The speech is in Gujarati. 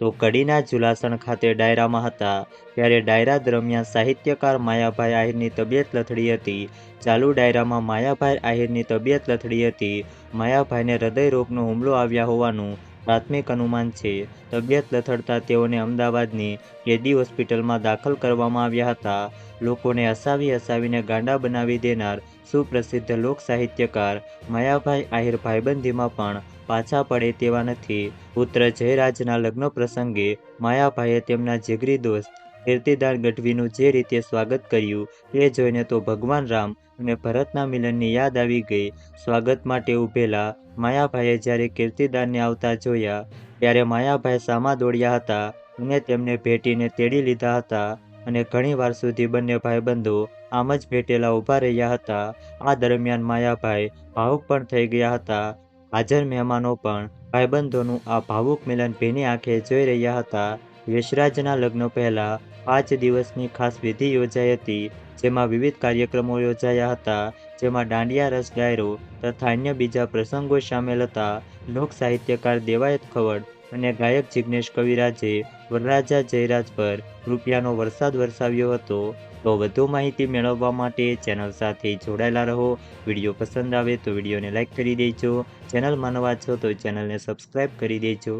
તો કડીના જુલાસણ ખાતે ડાયરામાં હતા. ત્યારે ડાયરા દરમિયાન સાહિત્યકાર માયાભાઈ આહિરની તબિયત લથડી હતી. ચાલુ ડાયરામાં માયાભાઈ આહિરની તબિયત લથડી હતી. માયાભાઈને હૃદયરોગનો હુમલો આવ્યા હોવાનું પ્રાથમિક અનુમાન છે. તબિયત લથડતા તેઓને અમદાવાદની કેદી હોસ્પિટલમાં દાખલ કરવામાં આવ્યા હતા. લોકોને હસાવી હસાવીને ગાંડા બનાવી દેનાર સુપ્રસિદ્ધ લોક સાહિત્યકાર માયાભાઈ આહિર ભાઈબંધીમાં પણ પાછા પડે તેવા નથી. પુત્ર જયરાજના લગ્ન પ્રસંગે માયાભાઈએ તેમના જીગરી દોસ્ત કીર્તિદાન ગઢવીનું જે રીતે સ્વાગત કર્યું તે જોઈને તો ભગવાન રામ અને ભરતના મિલનની યાદ આવી ગઈ. સ્વાગત માટે ઊભેલા માયાભાઈએ જ્યારે કીર્તિદાનને આવતા જોયા, ત્યારે માયાભાઈ સામા દોડ્યા હતા અને તેમને ભેટીને તેડી લીધા હતા. અને ઘણીવાર સુધી બંને ભાઈબંધો આમ જ ભેટેલા ઊભા રહ્યા હતા. આ દરમિયાન માયાભાઈ ભાવુક પણ થઈ ગયા હતા. હાજર મહેમાનો પણ ભાઈબંધોનું આ ભાવુક મિલન ભીની આંખે જોઈ રહ્યા હતા. યશરાજના લગ્ન પહેલા પાંચ દિવસની ખાસ વિધિ યોજાઈ હતી, જેમાં વિવિધ કાર્યક્રમો યોજાયા હતા, જેમાં દાંડિયા રસ ડાયરો તથા અન્ય બીજા પ્રસંગો સામેલ હતા. લોક સાહિત્યકાર દેવાયત ખવડ અને ગાયક જિગ્નેશ કવિરાજે વરરાજા જયરાજ પર રૂપિયાનો વરસાદ વરસાવ્યો હતો. તો વધુ માહિતી મેળવવા માટે ચેનલ સાથે જોડાયેલા રહો. વીડિયો પસંદ આવે તો વિડીયોને લાઇક કરી દેજો. ચેનલમાં નવા છો તો ચેનલને સબસ્ક્રાઈબ કરી દેજો.